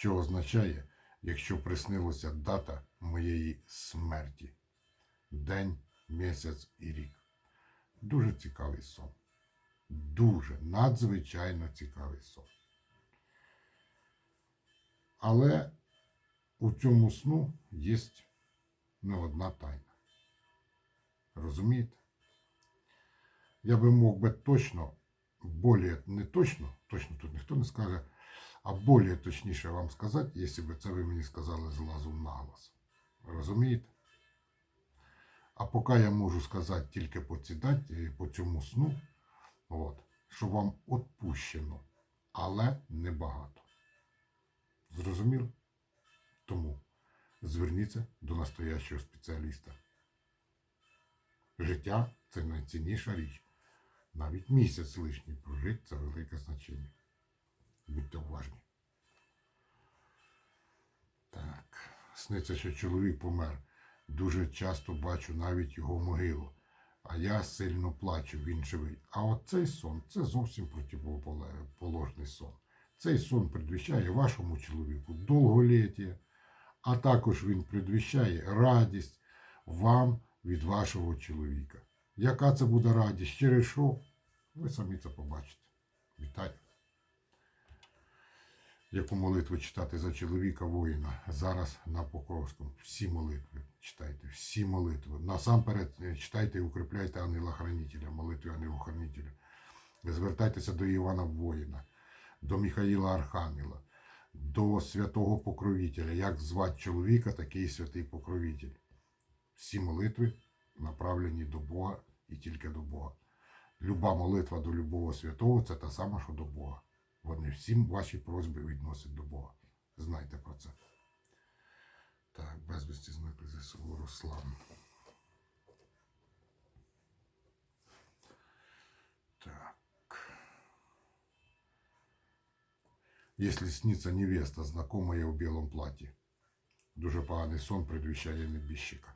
що означає, якщо приснилася дата моєї смерті. День, місяць і рік. Дуже цікавий сон. Дуже надзвичайно цікавий сон. Але у цьому сну є не одна тайна. Розумієте? Я би мог би точно, более не точно, точно тут ніхто не скаже, а более точніше вам сказати, якщо б це ви мені сказали з лазу на глаз. Розумієте? А поки я можу сказати тільки по цій даті, по цьому сну, от, що вам відпущено, але небагато. Зрозуміло? Тому зверніться до настоящого спеціаліста. Життя це найцінніша річ. Навіть місяць лишній прожити це велике значення. Будьте уважні. Так. Сниться, що чоловік помер. Дуже часто бачу навіть його могилу. А я сильно плачу, він живий. А от цей сон це зовсім противоположний сон. Цей сон предвіщає вашому чоловіку довголіття, а також він предвіщає радість вам від вашого чоловіка. Яка це буде радість? Через що? Ви самі це побачите. Вітаю. Яку молитву читати за чоловіка воїна зараз на Покровському. Всі молитви читайте, всі молитви. Насамперед е, читайте і укріпляйте ангела-хранителя, молитви ангела-хранителя. Звертайтеся до Івана Воїна, до Михаїла Архангела, до святого покровителя. Як звати чоловіка, такий святий покровитель. Всі молитви направлені до Бога і тільки до Бога. Люба молитва до любого святого це та сама, що до Бога. Вони всім ваші просьби відносять до Бога. Знайте про це. Так, безвісті зникли ЗСУ Руслан. Так. Если снится невеста, знакомая в белом платье, дуже поганий сон предвіщає небіжчика.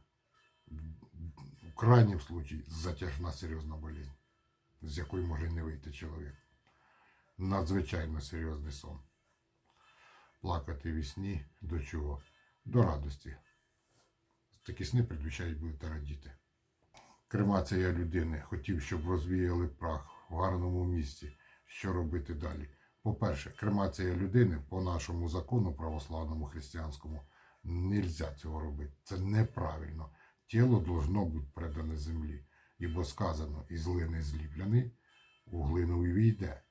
В крайнім случаї затяжна серйозна болезнь, з якої може не вийти чоловік. Надзвичайно серйозний сон. Плакати в сні до чого? До радості. Такі сни предвіщають будете радіти. Кремація людини. Хотів, щоб розвіяли прах в гарному місці. Що робити далі? По-перше, кремація людини по нашому закону православному християнському нельзя цього робити. Це неправильно. Тіло должно бути предане землі. Ібо сказано, із глини зліплений, у глину і війде.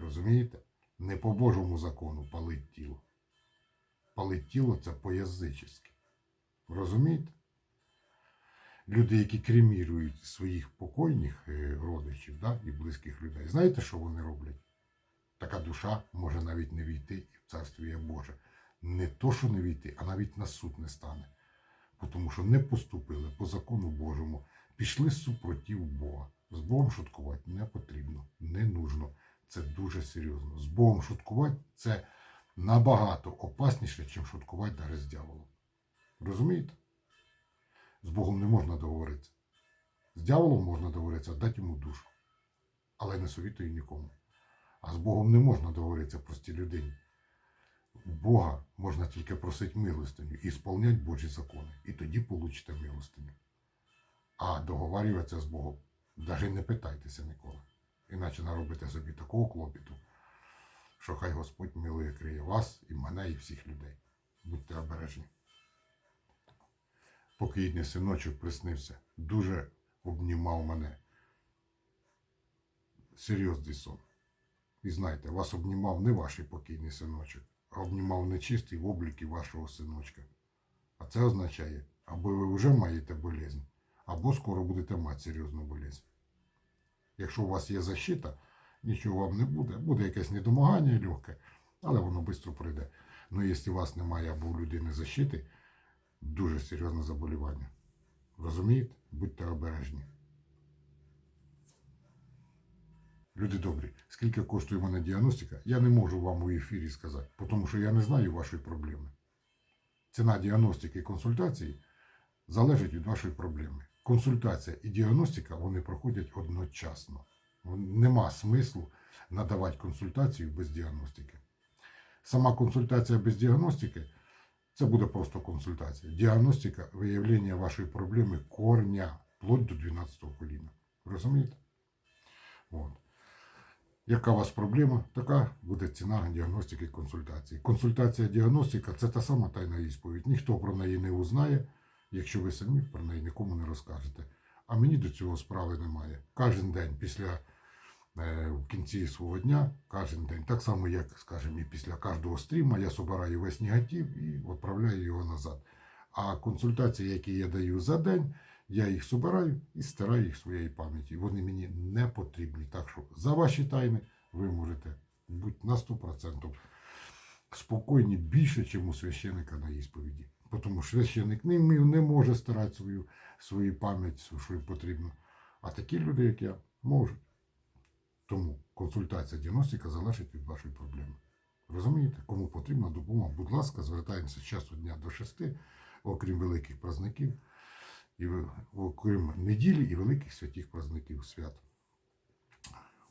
Розумієте? Не по Божому закону палить тіло. Палить тіло це по-язически. Розумієте? Люди, які кремірують своїх покойних е, родичів да, і близьких людей, знаєте, що вони роблять? Така душа може навіть не війти і в Царствіє Боже. Не то, що не війти, а навіть на суд не стане. Тому що не поступили по закону Божому, пішли супротив Бога. З Богом шуткувати не потрібно, не нужно. Це дуже серйозно. З Богом шуткувати це набагато опасніше, ніж шуткувати навіть з дьяволом. Розумієте? З Богом не можна договоритися. З дьяволом можна договоритися, дати йому душу. Але не совітую нікому. А з Богом не можна договоритися простій людині. Бога можна тільки просити милостиню і сповняти Божі закони. І тоді получите милостиню. А договарюватися з Богом навіть не питайтеся ніколи. Іначе наробите собі такого клопіту, що хай Господь милує криє вас і мене, і всіх людей. Будьте обережні. Покійний синочок приснився, дуже обнімав мене. Серйозний сон. І знаєте, вас обнімав не ваш покійний синочок, а обнімав нечистий в обліки вашого синочка. А це означає, або ви вже маєте болезнь, або скоро будете мати серйозну болезнь. Якщо у вас є защита, нічого вам не буде. Буде якесь недомагання легке, але воно швидко пройде. Ну, якщо у вас немає або у людини защити, дуже серйозне заболівання. Розумієте? Будьте обережні. Люди добрі, скільки коштує мене діагностика, я не можу вам у ефірі сказати, тому що я не знаю вашої проблеми. Ціна діагностики і консультації залежить від вашої проблеми. Консультація і діагностика вони проходять одночасно. Нема смислу надавати консультацію без діагностики. Сама консультація без діагностики це буде просто консультація. Діагностика виявлення вашої проблеми корня, вплоть до 12-го коліна. Розумієте? От. Яка у вас проблема, така буде ціна діагностики і консультації. Консультація діагностика це та сама тайна ісповідь. Ніхто про неї не узнає, якщо ви самі про неї нікому не розкажете. А мені до цього справи немає. Кожен день після е, в кінці свого дня, кожен день, так само, як, скажімо, і після кожного стріма, я собираю весь негатив і відправляю його назад. А консультації, які я даю за день, я їх собираю і стираю їх своєї пам'яті. Вони мені не потрібні. Так що за ваші тайни ви можете бути на 100% спокійні більше, ніж у священика на ісповіді. Тому що священик не, не може стирати свою, свою пам'ять, що їм потрібно. А такі люди, як я, можуть. Тому консультація діагностика залежить від вашої проблеми. Розумієте, кому потрібна допомога, будь ласка, звертаємося з часу дня до 6, окрім великих праздників, і окрім неділі і великих святих праздників свят.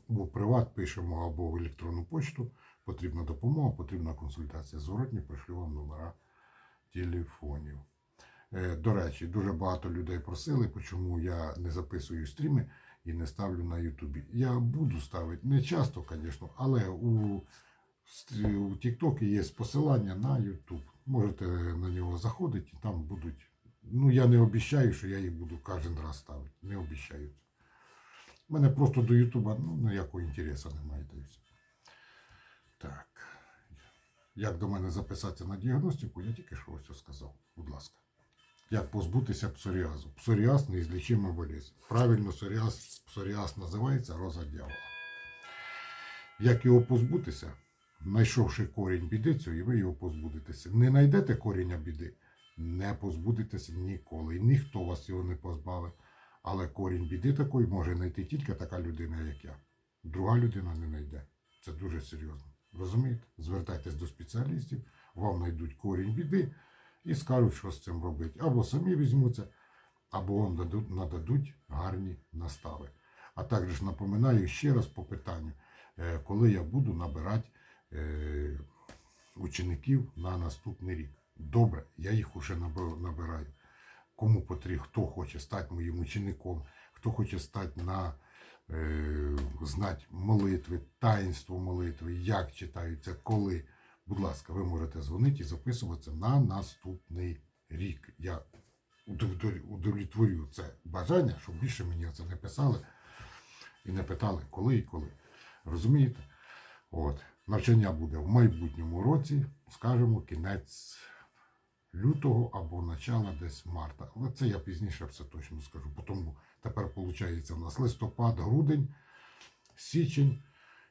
У приват пишемо або в електронну почту, потрібна допомога, потрібна консультація. Зворотні пришлю вам номера телефонів. Е, До речі, дуже багато людей просили, чому я не записую стріми і не ставлю на Ютубі. Я буду ставити не часто, звісно, але у, у TikTok є посилання на YouTube. Можете на нього заходити, і там будуть. Ну, я не обіцяю, що я їх буду кожен раз ставити. Не обіцяю. У мене просто до Ютуба ну, ніякого інтересу немає. Так. Як до мене записатися на діагностику, я тільки що ось сказав. Будь ласка. Як позбутися псоріазу? Псоріаз неізлічима болезнь. Правильно псоріаз, псоріаз називається роза дьявола. Як його позбутися? Знайшовши корінь біди цього, і ви його позбудетеся. Не знайдете коріння біди, не позбудетеся ніколи. І ніхто вас його не позбавить. Але корінь біди такої може знайти тільки така людина, як я. Друга людина не знайде. Це дуже серйозно. Розумієте? Звертайтесь до спеціалістів, вам знайдуть корінь біди і скажуть, що з цим робити. Або самі візьмуться, або вам дадуть, нададуть гарні настави. А також напоминаю ще раз по питанню, е, коли я буду набирати е, учеників на наступний рік. Добре, я їх уже наби- набираю. Кому потрібно, хто хоче стати моїм учеником, хто хоче стати на знати молитви, таїнство молитви, як читаються, коли. Будь ласка, ви можете дзвонити і записуватися на наступний рік. Я удовлетворю- це бажання, щоб більше мені це не писали і не питали, коли і коли. Розумієте? От. Навчання буде в майбутньому році, скажімо, кінець лютого або начало десь марта. Але це я пізніше все точно скажу. Тому тепер виходить у нас листопад, грудень, січень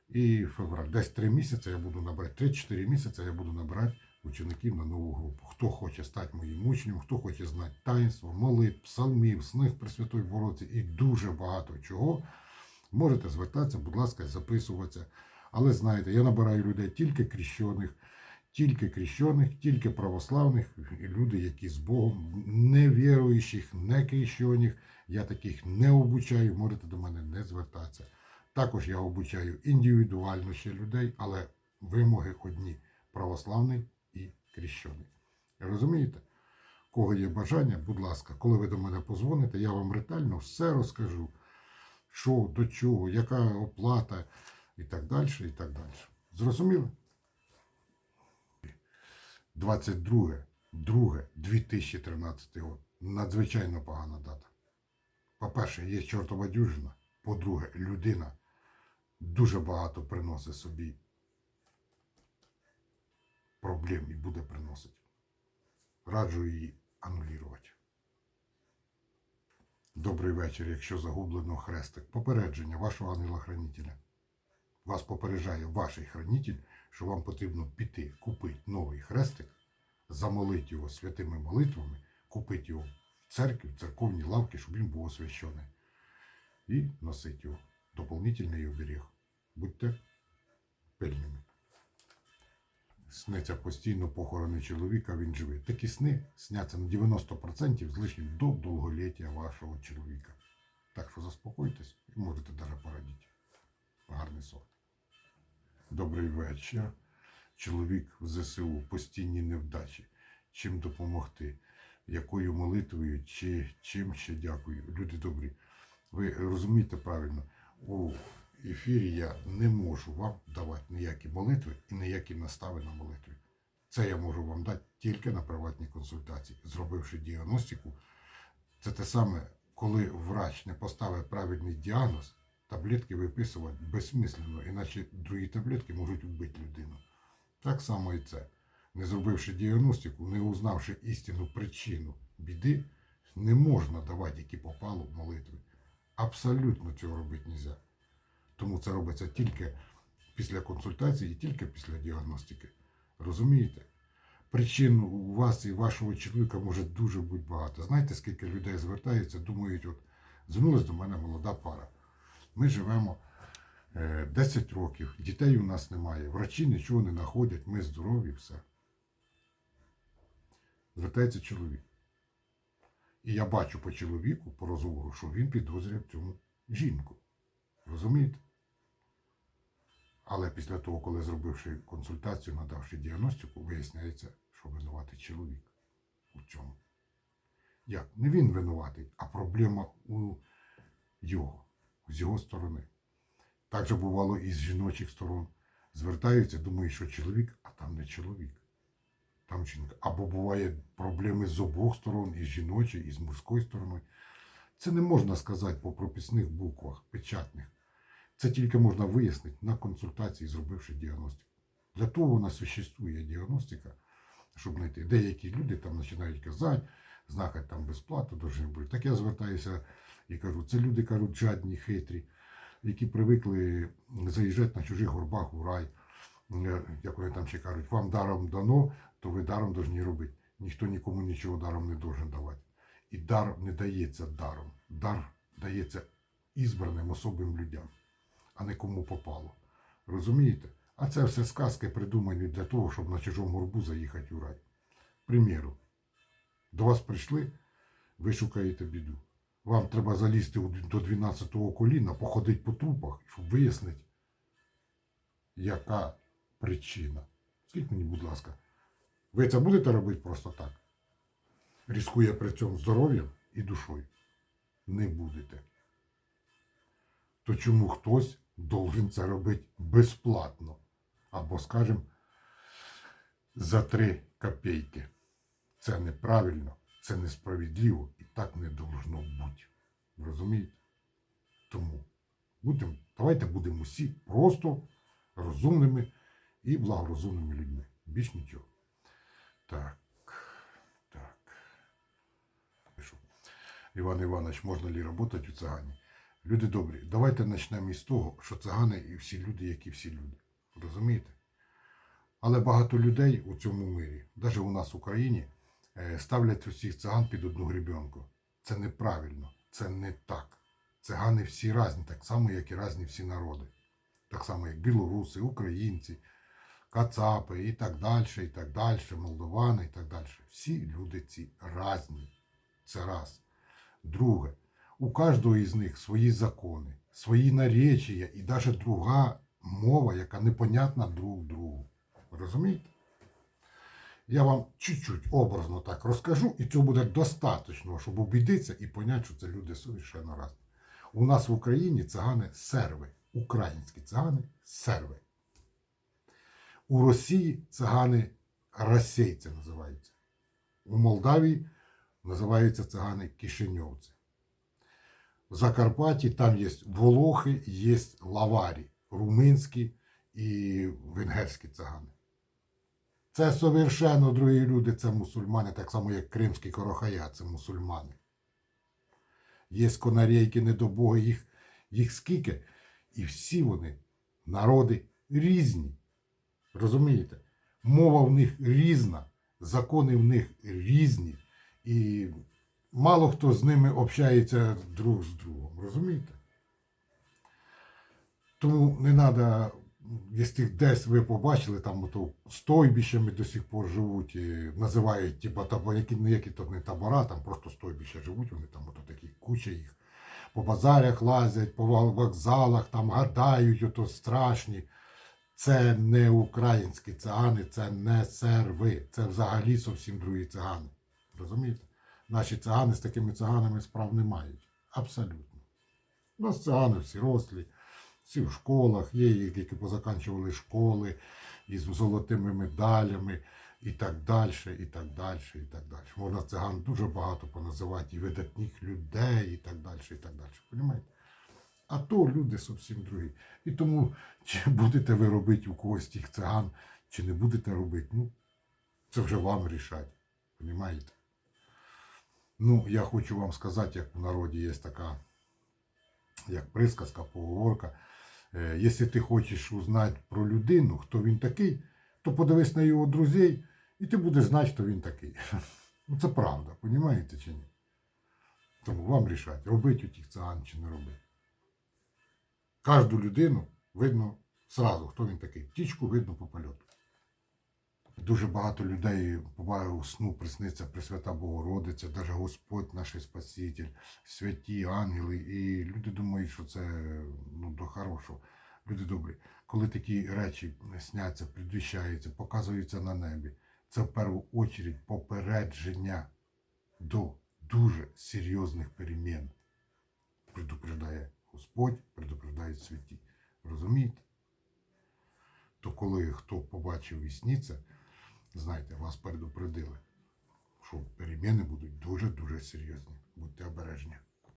і февраль. Десь три місяці я буду набирати, 3-4 місяці я буду набирати учеників на нову групу. Хто хоче стати моїм учнем, хто хоче знати таїнство, молитв, псалмів, сних Пресвятої Бороці і дуже багато чого. Можете звертатися, будь ласка, записуватися. Але знаєте, я набираю людей тільки крещених, тільки крещених, тільки православних, люди, які з Богом, не віруючих, не крещених. Я таких не обучаю, можете до мене не звертатися. Також я обучаю індивідуально ще людей, але вимоги одні православний і крещений. Розумієте? Кого є бажання, будь ласка, коли ви до мене позвоните, я вам ретельно все розкажу, що, до чого, яка оплата і так далі, і так далі. Зрозуміли? 22, 2, 2013 год. Надзвичайно погана дата. По-перше, є чортова дюжина. По-друге, людина дуже багато приносить собі проблем і буде приносити. Раджу її анулювати. Добрий вечір, якщо загублено хрестик. Попередження вашого ангела-хранителя. Вас попереджає ваш хранитель, що вам потрібно піти, купити новий хрестик, замолити його святими молитвами, купити його в церкві, в церковній лавки, щоб він був освящений. І носити його. Дополнительний оберіг. Будьте пильними. Сниться постійно похорони чоловіка, він живий. Такі сни сняться на 90% з лишнім до довголіття вашого чоловіка. Так що заспокойтесь і можете навіть порадіти. Гарний сон. Добрий вечір. чоловік в ЗСУ, постійні невдачі, чим допомогти, якою молитвою чи чим ще дякую. Люди добрі, ви розумієте правильно, у ефірі я не можу вам давати ніякі молитви і ніякі настави на молитві. Це я можу вам дати тільки на приватній консультації, зробивши діагностику. Це те саме, коли врач не поставить правильний діагноз, таблетки виписувати безсмислено, іначе другі таблетки можуть вбити людину. Так само і це. Не зробивши діагностику, не узнавши істинну причину біди, не можна давати, які попало в молитви. Абсолютно цього робити не можна. Тому це робиться тільки після консультації і тільки після діагностики. Розумієте? Причин у вас і вашого чоловіка може дуже бути багато. Знаєте, скільки людей звертаються, думають, от звернулася до мене молода пара. Ми живемо е, 10 років, дітей у нас немає, врачі нічого не знаходять, ми здорові, все. Звертається чоловік. І я бачу по чоловіку, по розговору, що він підозрює в цьому жінку. Розумієте? Але після того, коли зробивши консультацію, надавши діагностику, виясняється, що винуватий чоловік у цьому. Як? Не він винуватий, а проблема у його, з його сторони. Так же бувало і з жіночих сторон. Звертаються, думають, що чоловік, а там не чоловік. Там жінка. Або буває проблеми з обох сторон, і з жіночої, і з мужської сторони. Це не можна сказати по прописних буквах, печатних. Це тільки можна вияснити на консультації, зробивши діагностику. Для того вона существує діагностика, щоб знайти. Деякі люди там починають казати, знахать там безплатно должны бути. Так я звертаюся і кажу, це люди кажуть жадні, хитрі, які привикли заїжджати на чужих горбах у рай. Е, Як вони там ще кажуть, вам даром дано, то ви даром повинні робити. Ніхто нікому нічого даром не должен давати. І дар не дається даром. Дар дається ізбраним особим людям а не кому попало. Розумієте? А це все сказки придумані для того, щоб на чужому горбу заїхати у рай. Приміру, до вас прийшли, ви шукаєте біду. Вам треба залізти до 12-го коліна, походити по трупах, щоб вияснити, яка причина. Скажіть мені, будь ласка, ви це будете робити просто так? Рискує при цьому здоров'ям і душою? Не будете то чому хтось должен це робити безплатно? Або, скажімо, за 3 копійки. Це неправильно, це несправедливо і так не должно бути. Розумієте? Тому будемо, давайте будемо всі просто розумними і благорозумними людьми. Більш нічого. Так. Так. Іван Іванович, можна ли працювати у цигані? Люди добрі, давайте почнемо із того, що цигани і всі люди, як і всі люди. Розумієте? Але багато людей у цьому мирі, навіть у нас в Україні, ставлять усіх циган під одну гребенку. Це неправильно, це не так. Цигани всі різні, так само, як і різні всі народи. Так само, як білоруси, українці, кацапи і так далі, і так далі, молдовани і так далі. Всі люди ці різні. Це раз. Друге, у кожного із них свої закони, свої наречія і навіть друга мова, яка непонятна друг другу. Розумієте? Я вам чуть-чуть образно так розкажу, і цього буде достатньо, щоб убідитися і поняти, що це люди совершенно разні. У нас в Україні цигани серви, українські цигани серви. У Росії цигани російці називаються. У Молдавії називаються цигани кишиньовці. В Закарпатті там є волохи, є лаварі, румунські і венгерські цигани. Це совершенно другі люди, це мусульмани, так само як кримські корохая, це мусульмани. Є конарейки, недобоги, їх, їх скільки, і всі вони народи різні. Розумієте? Мова в них різна, закони в них різні. І мало хто з ними общається друг з другом. Розумієте? Тому не треба, якщо десь ви побачили, там ото стойбищами до сих пор живуть, і називають типа табор, які, ну, які то не табора, там просто стойбища живуть, вони там ото такі куча їх. По базарях лазять, по вокзалах, там гадають, ото страшні. Це не українські цигани, це не серви. Це взагалі зовсім другі цигани. Розумієте? Наші цигани з такими циганами справ не мають. Абсолютно. У нас цигани всі рослі, всі в школах, є, які позаканчували школи із золотими медалями і так далі, і так далі, і так далі. Можна циган дуже багато поназивати і видатних людей, і так далі, і так далі. Понімаєте? А то люди зовсім другі. І тому, чи будете ви робити у когось тих циган, чи не будете робити, ну, це вже вам рішать. Понімаєте? Ну, я хочу вам сказати, як в народі є така, як присказка, поговорка. Е, Якщо ти хочеш узнати про людину, хто він такий, то подивись на його друзей, і ти будеш знати, хто він такий. Ну, це правда, понімаєте чи ні? Тому вам рішать, робити у тих циган чи не робити. Кожну людину видно сразу, хто він такий. Птічку видно по польоту. Дуже багато людей буває у сну присниться Пресвята Богородиця, навіть Господь наш Спаситель, святі ангели. І люди думають, що це ну, до хорошого. Люди добрі. Коли такі речі сняться, предвіщаються, показуються на небі, це в першу очередь попередження до дуже серйозних перемін. Предупреждає Господь, предупреждають святі. Розумієте? То коли хто побачив і сніться, знайте, вас передупредили, що переміни будуть дуже-дуже серйозні. Будьте обережні.